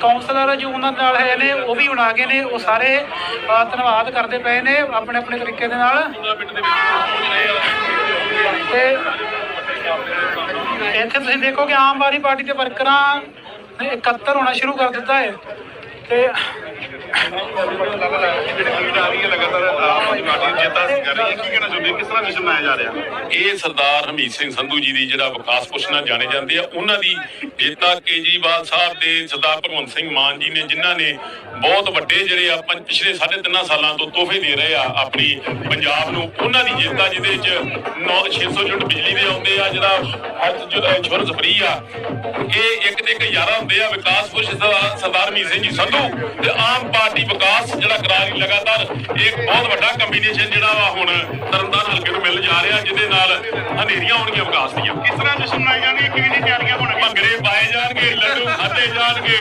Councillor ਜੋ ਉਹਨਾਂ ਨਾਲ ਹੈ ਨੇ, ਉਹ ਵੀ ਬਣਾ ਕੇ ਨੇ, ਉਹ ਸਾਰੇ ਧੰਨਵਾਦ ਕਰਦੇ ਪਏ ਨੇ ਆਪਣੇ ਆਪਣੇ ਤਰੀਕੇ ਦੇ ਨਾਲ। ਤੇ ਇੱਥੇ ਤੁਸੀਂ ਦੇਖੋ ਕਿ ਆਮ ਆਦਮੀ ਪਾਰਟੀ ਦੇ ਵਰਕਰਾਂ ਨੇ ਇਕੱਤਰ ਹੋਣਾ ਸ਼ੁਰੂ ਕਰ ਦਿੱਤਾ ਹੈ। ਤੇ ਇਹ ਸਰਦਾਰ ਹਮੀਤ ਸਿੰਘ ਸੰਧੂ ਜੀ ਦੀ ਜਿਹੜਾ ਵਿਕਾਸ ਪੁਰਸ਼ ਨਾਲ ਜਾਣੇ ਜਾਂਦੇ ਆ, ਉਹਨਾਂ ਦੀ ਬੇਟਾ ਕੇਜਰੀਵਾਲ ਸਾਹਿਬ ਦੇ ਸਰਦਾਰ ਭਗਵੰਤ ਸਿੰਘ ਮਾਨ ਜੀ ਨੇ, ਜਿਨ੍ਹਾਂ ਨੇ ਬਹੁਤ ਵੱਡੇ ਜਿਹੜੇ ਆ ਪਿਛਲੇ ਸਾਢੇ ਤਿੰਨਾਂ ਸਾਲਾਂ ਤੋਂ ਤੋਹਫੇ ਦੇ ਰਹੇ ਆ ਆਪਣੀ ਪੰਜਾਬ ਨੂੰ, ਉਹਨਾਂ ਦੀ ਜਿੱਤ ਜਿਹਦੇ ਚ 600 ਯੂਨਿਟ ਬਿਜਲੀ ਦੇ ਆਉਂਦੇ ਆ, ਜਿਹੜਾ ਹੈਲਥ ਇੰਸ਼ੋਰੈਂਸ ਫ੍ਰੀ ਆ, ਇਹ ਇੱਕ ਤੇ ਇੱਕ ਯਾਰਾ ਹੁੰਦੇ ਆ ਵਿਕਾਸ ਪੁਰਸ਼ ਸਰਦਾਰ ਸਰਦਾਰ ਹਮੀਤ ਸਿੰਘ ਜੀ ਸੰਧੂ ਤੇ ਆਮ ਪਾਰਟੀ ਵਿਕਾਸ ਜਿਹੜਾ ਕਰਾ ਰਹੀ ਲਗਾਤਾਰ ਇੱਕ ਬਹੁਤ ਵੱਡਾ ਕੰਬੀਨੇਸ਼ਨ ਜਿਹੜਾ ਵਾ ਹੁਣ ਤਰਨਤਾਰਨ ਹਲਕੇ ਨੂੰ ਮਿਲ ਜਾ ਰਿਹਾ ਜਿਹਦੇ ਨਾਲ ਹਨੇਰੀਆਂ ਹੋਣਗੀਆਂ ਵਿਕਾਸ ਦੀਆਂ। ਕਿਸ ਤਰ੍ਹਾਂ ਜਸ਼ਨ ਮਨਾਏ ਜਾਣਗੇ ਕਿਵੇਂ ਦੀ ਤਿਆਰੀਆਂ ਹੋਣਗੀਆਂ? ਭੰਗੜੇ ਪਾਏ ਜਾਣਗੇ ਲੱਡੂ ਖਾਦੇ ਜਾਣਗੇ।